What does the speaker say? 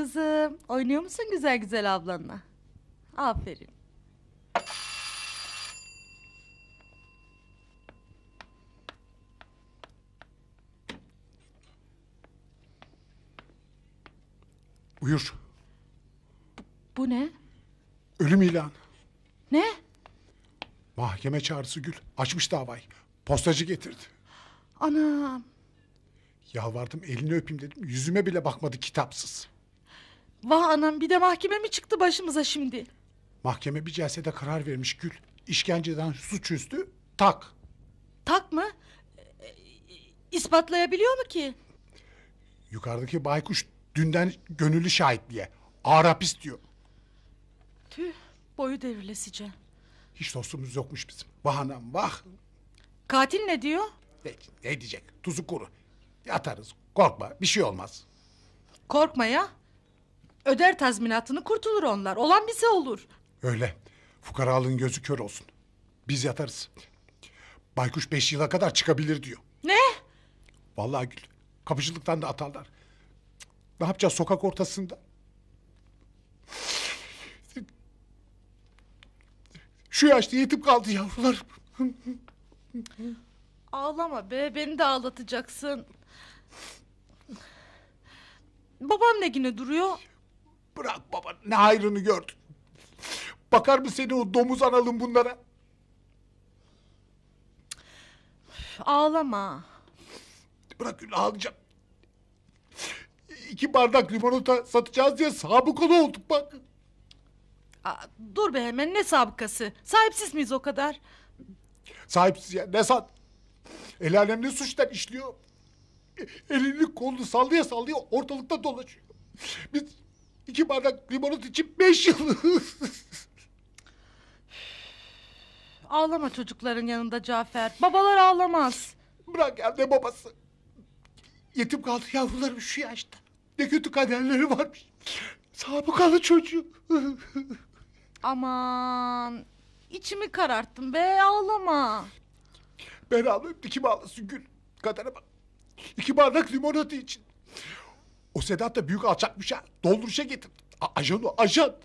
Kızım oynuyor musun güzel güzel ablanla? Aferin. Buyur. Bu ne? Ölüm ilanı. Ne? Mahkeme çağrısı Gül. Açmış davayı. Postacı getirdi. Anam. Yalvardım elini öpeyim dedim. Yüzüme bile bakmadı kitapsız. Vah anam bir de mahkeme mi çıktı başımıza şimdi? Mahkeme bir celsede karar vermiş Gül. İşkenceden suçüstü tak. Tak mı? Ee, İspatlayabiliyor mu ki? Yukarıdaki baykuş dünden gönüllü şahitliğe. Ağır hapis diyor. Tüh boyu devrilesice. Hiç dostumuz yokmuş bizim. Vah anam vah. Katil ne diyor? Ne, ne diyecek? Tuzu kuru. Yatarız. Korkma bir şey olmaz. Korkma ya. Öder tazminatını kurtulur onlar. Olan bize olur. Öyle. Fukaralığın gözü kör olsun. Biz yatarız. Baykuş beş yıla kadar çıkabilir diyor. Ne? Vallahi Gül. Kapıcılıktan da atarlar. Ne yapacağız sokak ortasında? Şu yaşta yetim kaldı yavrular. Ağlama be beni de ağlatacaksın. Babam ne yine duruyor? Bırak baba ne hayrını gördün. Bakar mı seni o domuz analım bunlara? Ağlama. Bırak Gül ağlayacağım. İki bardak limonata satacağız diye sabıkalı olduk bak. Aa, dur be hemen ne sabıkası? Sahipsiz miyiz o kadar? Sahipsiz ya ne sat? El alem ne suçlar işliyor? Elini kolunu sallaya sallaya ortalıkta dolaşıyor. Biz iki bardak limonat için beş yıl. Ağlama çocukların yanında Cafer. Babalar ağlamaz. Bırak ya ne babası. Yetim kaldı yavrularım şu yaşta. Ne kötü kaderleri varmış. Sabıkalı çocuk. Aman. içimi kararttın be ağlama. ben ağlayıp kim ağlasın Gül. Kadere bak. İki bardak limonatı için. O Sedat da büyük alçakmış ha. Dolduruşa getirdi. A- ajan o ajan.